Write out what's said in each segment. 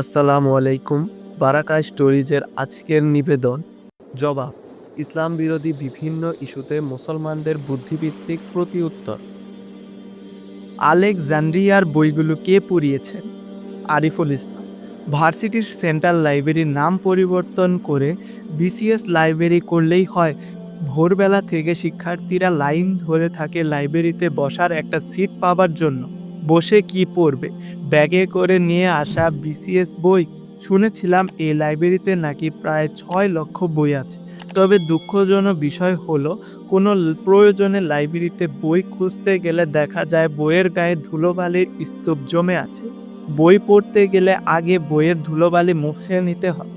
আসসালামু আলাইকুম বারাকা স্টোরিজের আজকের নিবেদন। জবাব, ইসলাম বিরোধী বিভিন্ন ইস্যুতে মুসলমানদের বুদ্ধিভিত্তিক প্রতিউত্তর। আলেকজান্ড্রিয়ার বইগুলো কে পড়িয়েছেন? আরিফুল ইসলাম। ভার্সিটির সেন্ট্রাল লাইব্রেরির নাম পরিবর্তন করে বিসিএস লাইব্রেরি করলেই হয়। ভোরবেলা থেকে শিক্ষার্থীরা লাইন ধরে থাকে লাইব্রেরিতে বসার একটা সিট পাবার জন্য। বসে কি পড়বে? ব্যাগে করে নিয়ে আসা বিসিএস বই শুনেছিলাম এই লাইব্রেরিতে নাকি প্রায় ছয় লক্ষ বই আছে। তবে দুঃখজনক বিষয় হলো, কোনো প্রয়োজনে লাইব্রেরিতে বই খুঁজতে গেলে দেখা যায় বইয়ের গায়ে ধুলোবালির স্তূপ জমে আছে। বই পড়তে গেলে আগে বইয়ের ধুলোবালি মুছে নিতে হয়।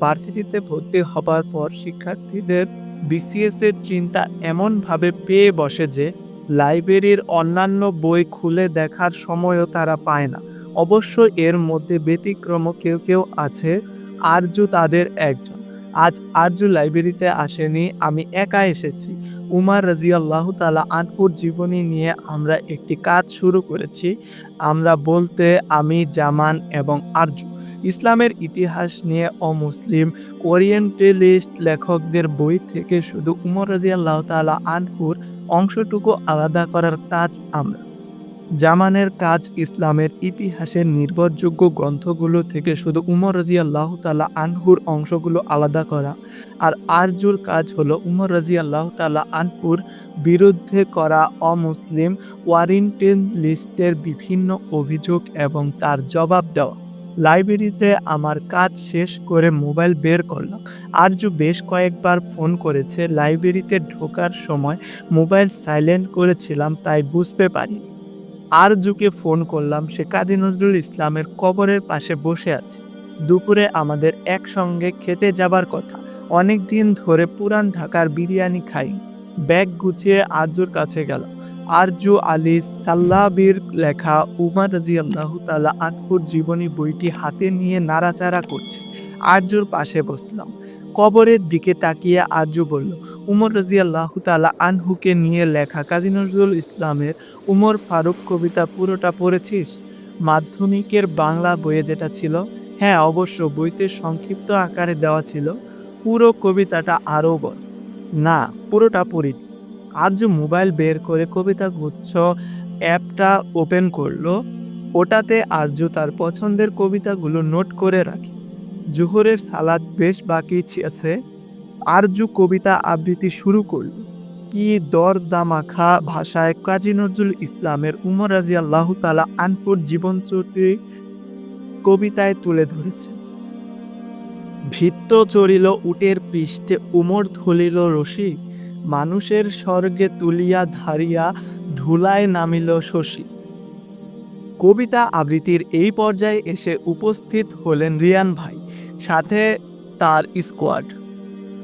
ভার্সিটিতে ভর্তি হবার পর শিক্ষার্থীদের বিসিএস এর চিন্তা এমনভাবে পেয়ে বসে যে লাইব্রেরির অন্যান্য বই খুলে দেখার সময়ও তারা পায় না। অবশ্য এর মধ্যে ব্যতিক্রম কেউ কেউ আছে, আরজু তাদের একজন। আজ আরজু লাইব্রেরিতে আসেনি, আমি একা এসেছি। উমার রাজিয়াল্লাহ তালা আনপুর জীবনী নিয়ে আমরা একটি কাজ শুরু করেছি, আমরা বলতে আমি, জামান এবং আরজু। ইসলামের ইতিহাস নিয়ে অমুসলিম ওরিয়েন্টালিস্ট লেখকদের বই থেকে শুধু উমর রাজিয়াল্লাহ তালা আনপুর অংশটুকু আলাদা করার কাজ আমরা। জামানের কাজ ইসলামের ইতিহাসের নির্ভরযোগ্য গ্রন্থগুলো থেকে শুধু উমর রাজি আল্লাহ তালা আনহুর অংশগুলো আলাদা করা। আর আরজুর কাজ হলো উমর রাজি আল্লাহ তালা আনহুর বিরুদ্ধে করা অমুসলিম ওয়ারেন্টেন লিস্টের বিভিন্ন অভিযোগ এবং তার জবাব দেওয়া। লাইব্রেরিতে আমার কাজ শেষ করে মোবাইল বের করলাম। আরজু বেশ কয়েকবার ফোন করেছে। লাইব্রেরিতে ঢোকার সময় মোবাইল সাইলেন্ট করেছিলাম, তাই বুঝতে পারি আরজুকে ফোন করলাম, সে কাজী নজরুল ইসলামের কবরের পাশে বসে আছে। দুপুরে আমাদের একসঙ্গে খেতে যাবার কথা। অনেক দিন ধরে পুরান ঢাকার বিরিয়ানি খাই ব্যাগ গুছিয়ে আরজুর কাছে গেল আরজু আলী সাল্লাবির লেখা উমার রাজি আল্লাহ তালা আনহুর জীবনী বইটি হাতে নিয়ে নাড়াচাড়া করছে। আরজুর পাশে বসলাম। কবরের দিকে তাকিয়ে আরজু বলল, উমর রাজি আল্লাহ তালা আনহুকে নিয়ে লেখা কাজী নজরুল ইসলামের উমর ফারুক কবিতা পুরোটা পড়েছিস? মাধ্যমিকের বাংলা বইয়ে যেটা ছিল হ্যাঁ অবশ্য বইতে সংক্ষিপ্ত আকারে দেওয়া ছিল, পুরো কবিতাটা আরও বল। না, পুরোটা পড়ি আজ মোবাইল বের করে কবিতা গুচ্ছ অ্যাপটা ওপেন করল। ওটাতে আর্য তার পছন্দের কবিতাগুলো নোট করে রাখে। জোহরের সালাদ বেশ বাকি আছে। আরজু কবিতা আবৃত্তি শুরু করল। কি দর দামাখা ভাষায় কাজী নজরুল ইসলামের উমর রাজি আল্লাহ তালা আনপুর জীবনচরিত্রে কবিতায় তুলে ধরেছে। ভিত্ত চড়িল উটের পৃষ্ঠে, উমর ধলিল রশি। মানুষের স্বর্গে তুলিয়া ধারিয়া ধুলায় নামিল শশী। কবিতা আবৃত্তির এই পর্যায়ে এসে উপস্থিত হলেন রিয়ান ভাই, সাথে তার স্কোয়াড।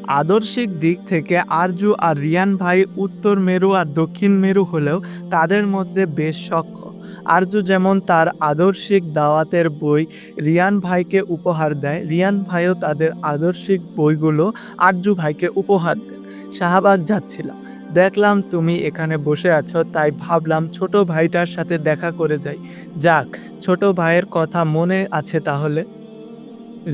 আদর্শিক দিক থেকে আরজু আর রিয়ান ভাই উত্তর মেরু আর দক্ষিণ মেরু হলেও তাদের মধ্যে বেশ সক্ষম। আরজু যেমন তার আদর্শিক দাওয়াতের বই রিয়ান ভাইকে উপহার দেয়, রিয়ান ভাইও তাদের আদর্শিক বইগুলো আরজু ভাইকে উপহার দেন শাহবাগ যাচ্ছিলাম। দেখলাম তুমি এখানে বসে আছো, তাই ভাবলাম ছোট ভাইটার সাথে দেখা করে যাই। যাক, ছোট ভাইয়ের কথা মনে আছে তাহলে?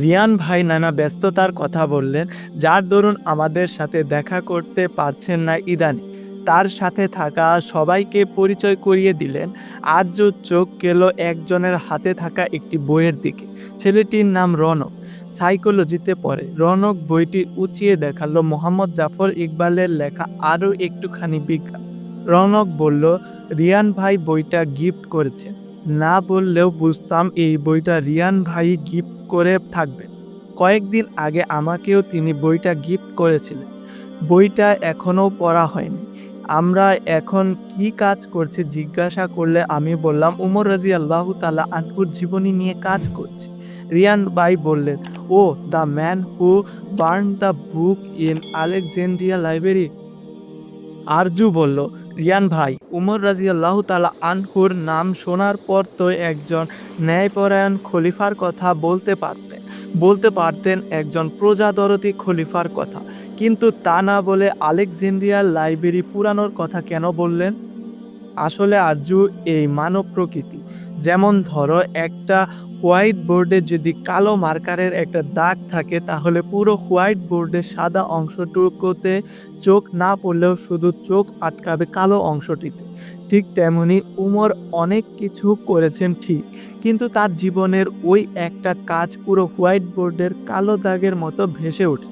রিয়ান ভাই নানা ব্যস্ততার কথা বললেন, যার দরুন আমাদের সাথে দেখা করতে পারছেন না ইদানি। তার সাথে থাকা সবাইকে পরিচয় করিয়ে দিলেন। আজ চোখ গেল একজনের হাতে থাকা একটি বইয়ের দিকে। ছেলেটির নাম রনক। সাইকোলজিতে পড়ে। রনক বইটি উঁচিয়ে দেখাল মোহাম্মদ জাফর ইকবালের লেখা আরও একটুখানি বিজ্ঞান। রনক বলল, রিয়ান ভাই বইটা গিফট করেছে। না বললেও বুঝতাম এই বইটা রিয়ান ভাই গিফট করে থাকবে। কয়েকদিন আগে আমাকেও তিনি বইটা গিফট করেছিলেন। বইটা এখনও পড়া হয়নি। আমরা এখন কি কাজ করছি? জিজ্ঞাসা করলে আমি বললাম, উমর রাজি আল্লাহ তালা আনহুর জীবনী নিয়ে কাজ করছি। রিয়ান বাই বললেন, ও, the man who burn the book in Alexandria library? Arzu বলল, রিয়ান ভাই, উমর রাজি আল্লাহ তালা আনহুর নাম শোনার পর তো একজন ন্যায়পরায়ণ খলিফার কথা বলতে পারতেন। বলতে পারতেন একজন প্রজাদরতি খলিফার কথা। কিন্তু তা না বলে আলেকজেন্ড্রিয়ার লাইব্রেরি পুরানোর কথা কেন বললেন? আসলে আরজু এই মানব প্রকৃতি। যেমন ধরো একটা হোয়াইট বোর্ডে যদি কালো মার্কারের একটা দাগ থাকে, তাহলে পুরো হোয়াইট বোর্ডের সাদা অংশটুকুতে চোখ না পড়লেও শুধু চোখ আটকাবে কালো অংশটিতে। ঠিক তেমনি উমর অনেক কিছু করেছেন ঠিক, কিন্তু তার জীবনের ওই একটা কাজ পুরো হোয়াইট বোর্ডের কালো দাগের মতো ভেসে ওঠে।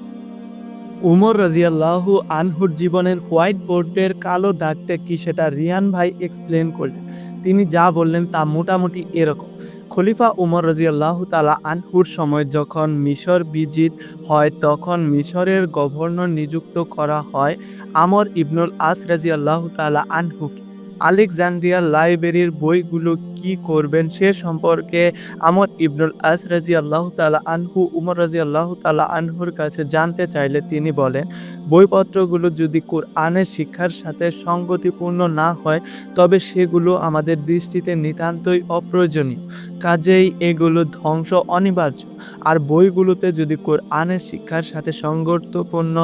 উমর রাজিয়াল্লাহু আনহুর জীবনের হোয়াইট বোর্ডের কালো দাগটা কি সেটা রিয়ান ভাই এক্সপ্লেন করলেন। তিনি যা বললেন তা মোটামুটি এরকম। খলিফা উমর রাজিয়াল্লাহ তালা আনহুর সময় যখন মিশর বিজিত হয়, তখন মিশরের গভর্নর নিযুক্ত করা হয় আমর ইবনুল আস রাজিয়াল্লাহ তালা আনহুকে। আলেকজান্ড্রিয়া লাইব্রেরির বইগুলো কি করবেন সে সম্পর্কে আমর ইবনুল আস রাজি আল্লাহ তালা আনহু, উমর রাজি আল্লাহ তালা আনহুর কাছে জানতে চাইলে তিনি বলেন, বইপত্রগুলো যদি কোরআনের শিক্ষার সাথে সঙ্গতিপূর্ণ না হয়, তবে সেগুলো আমাদের দৃষ্টিতে নিতান্তই অপ্রয়োজনীয়। কাজেই এগুলো ধ্বংস অনিবার্য। আর বইগুলোতে যদি কোরআনের শিক্ষার সাথে সঙ্গতপূর্ণ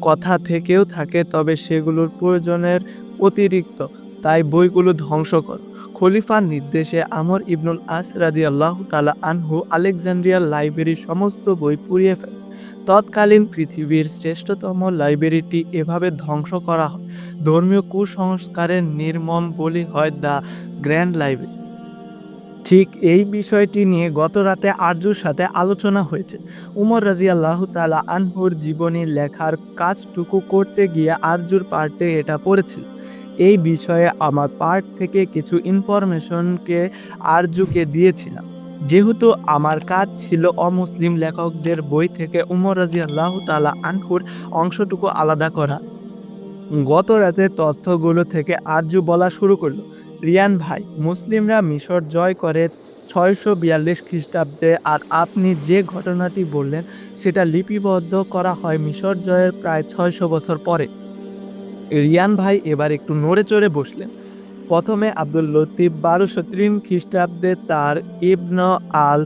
কথা থেকেও থাকে, তবে সেগুলোর প্রয়োজনের অতিরিক্ত তাই বইগুলো ধ্বংস কর। খলিফার নির্দেশে আমর ইবনুল আস রাদি আল্লাহ তালা আনহু আলেকজান্ড্রিয়া লাইব্রেরির সমস্ত বই পুড়িয়ে ফেলে। তৎকালীন পৃথিবীর শ্রেষ্ঠতম লাইব্রেরিটি এভাবে ধ্বংস করা হয়। ধর্মীয় কুসংস্কারের নির্মম বলি হয় দ্য গ্র্যান্ড লাইব্রেরি। ঠিক এই বিষয়টি নিয়ে গত রাতে আরজুর সাথে আলোচনা হয়েছে। উমর রাজি আল্লাহ তালা আনহুর জীবনী লেখার কাজটুকু করতে গিয়ে আরজুর পার্টে এটা পড়েছিল। এই বিষয়ে আমার পার্ট থেকে কিছু ইনফরমেশনকে আরজুকে দিয়েছিলাম। যেহেতু আমার কাজ ছিল অমুসলিম লেখকদের বই থেকে উমর রাজি আল্লাহ তালা আনহুর অংশটুকু আলাদা করা। গত রাতে তথ্যগুলো থেকে আরজু বলা শুরু করল, রিয়ান ভাই, মুসলিমরা মিশর জয় করে ছয়শো বিয়াল্লিশ খ্রিস্টাব্দে আর আপনি যে ঘটনাটি বললেন, সেটা লিপিবদ্ধ করা হয় মিশর জয়ের প্রায় ছয়শো বছর পরে। রিয়ান ভাই এবার একটু নড়ে চড়ে বসলেন। প্রথমে আব্দুল লতিফ বারোশো তিন খ্রিস্টাব্দে তার ইবন আল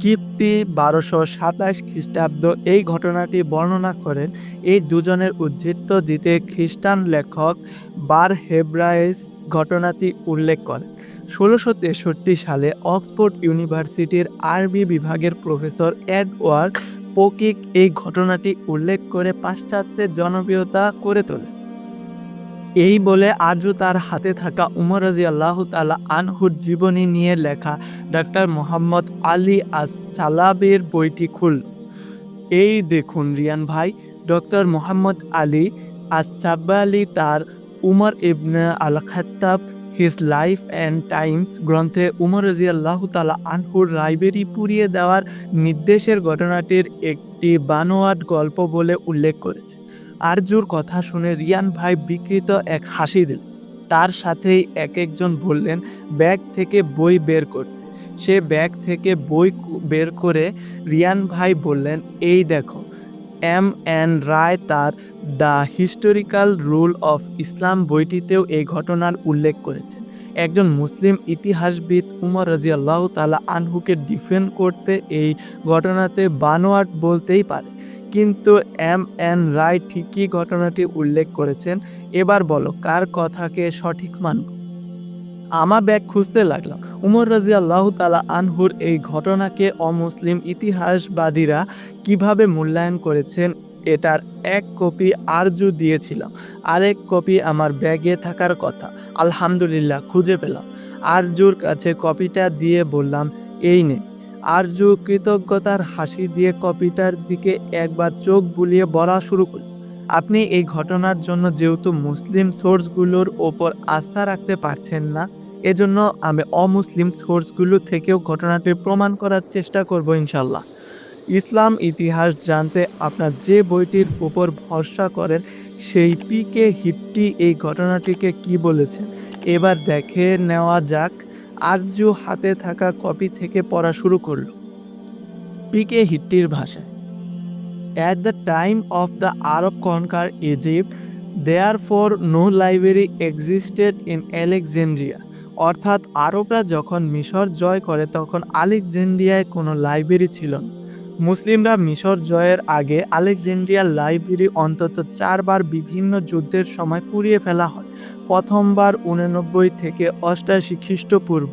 কিপ্তি বারোশো সাতাশ খ্রিস্টাব্দ এই ঘটনাটি বর্ণনা করেন। এই দুজনের উদ্ধৃত্ত দিতে খ্রিস্টান লেখক বার হেব্রাইস ঘটনাটি উল্লেখ করেন। ষোলোশো তেষট্টি সালে অক্সফোর্ড ইউনিভার্সিটির আরবি বিভাগের প্রফেসর এডওয়ার্ড পোকিক এই ঘটনাটি উল্লেখ করে পাশ্চাত্যের জনপ্রিয়তা করে তোলে এই বলে আর্য তার হাতে থাকা উমর রাজি আল্লাহ তালা আনহুর জীবনী নিয়ে লেখা ডাক্তার মোহাম্মদ আলী আস সালাবের বইটি খুল। এই দেখুন রিয়ান ভাই, ডক্টর মোহাম্মদ আলী আস সাব্বালি তার Umar ibn al Khattab his life and times গ্রন্থে উমর রাজি আল্লাহ তালা আনহুর লাইব্রেরি পুড়িয়ে দেওয়ার নির্দেশের ঘটনাটির একটি বানোয়াট গল্প বলে উল্লেখ করেছে। আরজুর কথা শুনে রিয়ান ভাই বিকৃত এক হাসি দিল। তার সাথেই এক একজন বললেন, ব্যাগ থেকে বই বের করতে। সে ব্যাগ থেকে বই বের করে রিয়ান ভাই বললেন, এই দেখো, এম এন রায় তার the historical role of Islam বইটিতেও এই ঘটনার উল্লেখ করেছেন একজন মুসলিম ইতিহাসবিদ উমর রাজিয়াল্লাহ তালা আনহুকে ডিফেন্ড করতে এই ঘটনাতে বানোয়াট বলতেই পারে। কিন্তু এম এন রায় ঠিকই ঘটনাটি উল্লেখ করেছেন। এবার বলো, কার কথাকে সঠিক মানব? আমার ব্যাগ খুঁজতে লাগলাম। উমর রাজি আল্লাহ তালা আনহুর এই ঘটনাকে অমুসলিম ইতিহাসবাদীরা কীভাবে মূল্যায়ন করেছেন, এটার এক কপি আরজু দিয়েছিলাম। আরেক কপি আমার ব্যাগে থাকার কথা। আলহামদুলিল্লাহ, খুঁজে পেলাম। আরজুর কাছে কপিটা দিয়ে বললাম, এই নে। আরজু কৃতজ্ঞতার হাসি দিয়ে কপিটার দিকে একবার চোখ বুলিয়ে বলা শুরু করল, আপনি এই ঘটনার জন্য যেহেতু মুসলিম সোর্সগুলোর ওপর আস্থা রাখতে পারছেন না, এজন্য আমি অমুসলিম সোর্সগুলো থেকেও ঘটনাটি প্রমাণ করার চেষ্টা করব ইনশাল্লাহ ইসলাম ইতিহাস জানতে আপনার যে বইটির উপর ভরসা করেন, সেই পিকে হিটটি এই ঘটনাটিকে কি বলেছে? এবার দেখে নেওয়া যাক। আরজু হাতে থাকা কপি থেকে পড়া শুরু করল। পিকে হিট্টির ভাষায় at the time of the Arab conquer Egypt there for no library existed in Alexandria অর্থাৎ আরবরা যখন মিশর জয় করে, তখন আলেকজেন্ড্রিয়ায় কোনো লাইব্রেরি ছিল না। মুসলিমরা মিশর জয়ের আগে আলেকজান্দ্রিয়ার লাইব্রেরি অন্তত চারবার বিভিন্ন যুদ্ধের সময় পুড়িয়ে ফেলা হয়। প্রথমবার উননব্বই থেকে অষ্টাশি খ্রিস্টপূর্ব,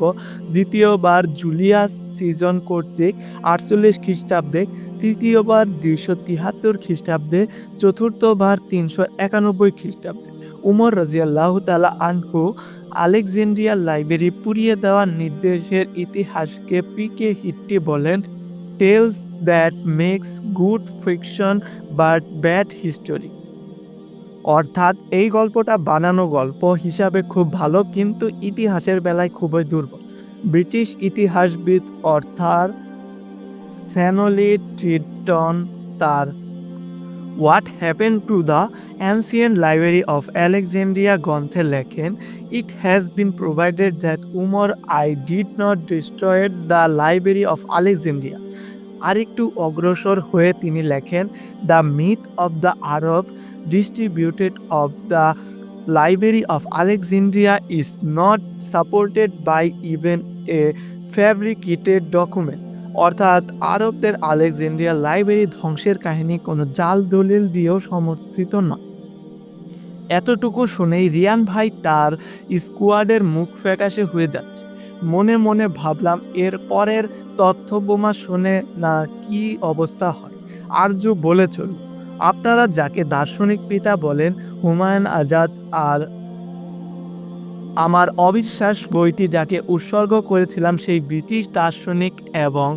দ্বিতীয়বার জুলিয়াস সিজন কর্তৃক আটচল্লিশ খ্রিস্টাব্দে, তৃতীয়বার দুইশো তিয়াত্তর খ্রিস্টাব্দে, চতুর্থবার তিনশো একানব্বই খ্রিস্টাব্দে। উমর রাজিয়াল্লাহ তালা আনহু আলেকজান্দ্রিয়ার লাইব্রেরি পুড়িয়ে দেওয়ার নির্দেশের ইতিহাসকে পিকে হিট্টি বলেন tells that makes good fiction but bad history. অর্থাৎ এই গল্পটা বানানো গল্প হিসাবে খুব ভালো, কিন্তু ইতিহাসের বেলায় খুবই দুর্বল। ব্রিটিশ ইতিহাসবিদ অর্থাৎ স্যানোলি ট্রিটন তার what happen to the ancient library of Alexandria গ্রন্থে লেখেন it has been provided that Umar I did not destroyed the library of Alexandria আরেকটু অগ্রসর হয়ে তিনি লেখেন the myth of the Arab distributed of the library of Alexandria is not supported by even a fabricated document অর্থাৎ আরবদের Alexandria library ধ্বংসের কাহিনী কোনো জাল দলিল দিয়েও সমর্থিত নয়। এতটুকু শুনেই রিয়ান ভাই তার স্কোয়াডের মুখ ফ্যাকাশে হয়ে যাচ্ছে। মনে মনে ভাবলাম, এর পরের তথ্য বোমা শুনে না কি অবস্থা হয়? আর্য বলে চলুন আপনারা যাকে দার্শনিক পিতা বলেন, হুমায়ুন আজাদ আর আমার অবিশ্বাস বইটি যাকে উৎসর্গ করেছিলাম সেই ব্রিটিশ দার্শনিক এবং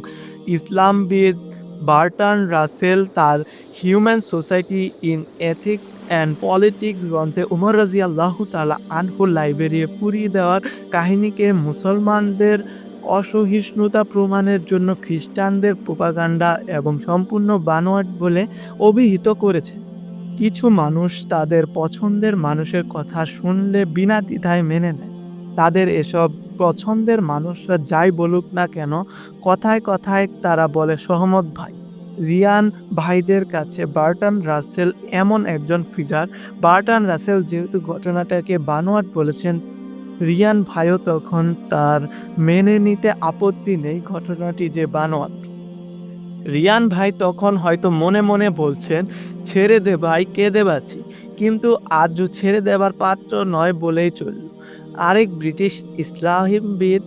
ইসলামবিদ বার্টান রাসেল তার human society in ethics and politics গ্রন্থে উমর রাজি আল্লাহ তালা আনহু লাইব্রেরি পুড়িয়ে দেওয়ার কাহিনীকে মুসলমানদের অসহিষ্ণুতা প্রমাণের জন্য খ্রিস্টানদের প্রোপাগান্ডা এবং সম্পূর্ণ বানোয়াট বলে অভিহিত করেছে। কিছু মানুষ তাদের পছন্দের মানুষের কথা শুনলে বিনা দ্বিধায় মেনে নেয়। তাদের এসব পছন্দের মানুষরা যাই বলুক না কেন, কথায় কথায় তারা বলে, সহমত ভাই। রিয়ান ভাইদের কাছে বার্টান রাসেল এমন একজন ফিগার বার্টান রাসেল যেহেতু ঘটনাটাকে বানোয়াট বলেছেন, রিয়ান ভাইও তখন তার মেনে নিতে আপত্তি নেই ঘটনাটি যে বানোয়াট। রিয়ান ভাই তখন হয়তো মনে মনে বলছেন, ছেড়ে দে ভাই, কেঁদে বাঁচি। কিন্তু আর্য ছেড়ে দেবার পাত্র নয় বলেই চলল। আরেক ব্রিটিশ ইসলামবিদ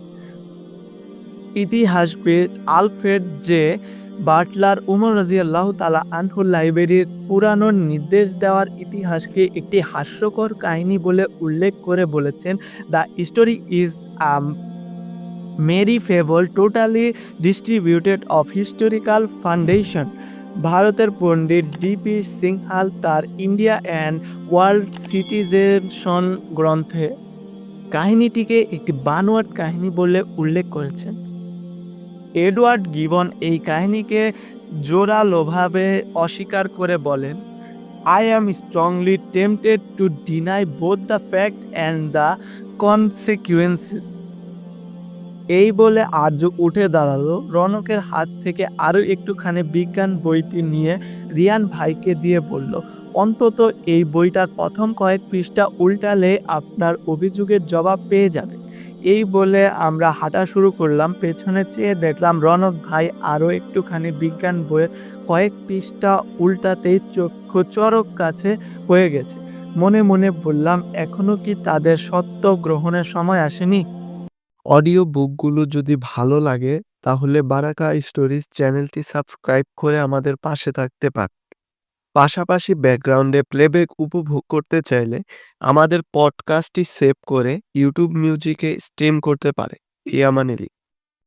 ইতিহাসবিদ আলফ্রেড জে বাটলার উমর রাজিয়াল্লাহ তালা আনহুল লাইব্রেরির পুরানো নির্দেশ দেওয়ার ইতিহাসকে একটি হাস্যকর কাহিনী বলে উল্লেখ করে বলেছেন, the story is mere fable totally distributed of historical foundation ভারতের পণ্ডিত ডিপি সিংহাল তার ইন্ডিয়া অ্যান্ড ওয়ার্ল্ড সিটিজেনশন গ্রন্থে কাহিনীটিকে একটি বানোয়াট কাহিনী বলে উল্লেখ করেছেন। এডওয়ার্ড গিবন এই কাহিনীকে জোরালোভাবে অস্বীকার করে বলেন I am strongly tempted to deny both the fact and the consequences এই বলে আর্য উঠে দাঁড়াল। রনকের হাত থেকে আরও একটুখানি বিজ্ঞান বইটি নিয়ে রিয়ান ভাইকে দিয়ে বলল, অন্তত এই বইটার প্রথম কয়েক পৃষ্ঠা উল্টালে আপনার অভিযোগের জবাব পেয়ে যাবে। এই বলে আমরা হাঁটা শুরু করলাম। পেছনে চেয়ে দেখলাম রনক ভাই আরও একটুখানি বিজ্ঞান বইয়ের কয়েক পৃষ্ঠা উল্টাতেই চক্ষু চরক কাছে হয়ে গেছে। মনে মনে বললাম এখনও কি তাদের সত্য গ্রহণের সময় আসেনি? অডিও বুকগুলো যদি ভালো লাগে, তাহলে বারাকা স্টোরিজ চ্যানেলটি সাবস্ক্রাইব করে আমাদের পাশে থাকতে পার। পাশাপাশি ব্যাকগ্রাউন্ডে প্লেব্যাক উপভোগ করতে চাইলে আমাদের পডকাস্টটি সেভ করে ইউটিউব মিউজিকে স্ট্রিম করতে পারে। ইয়ামানেলি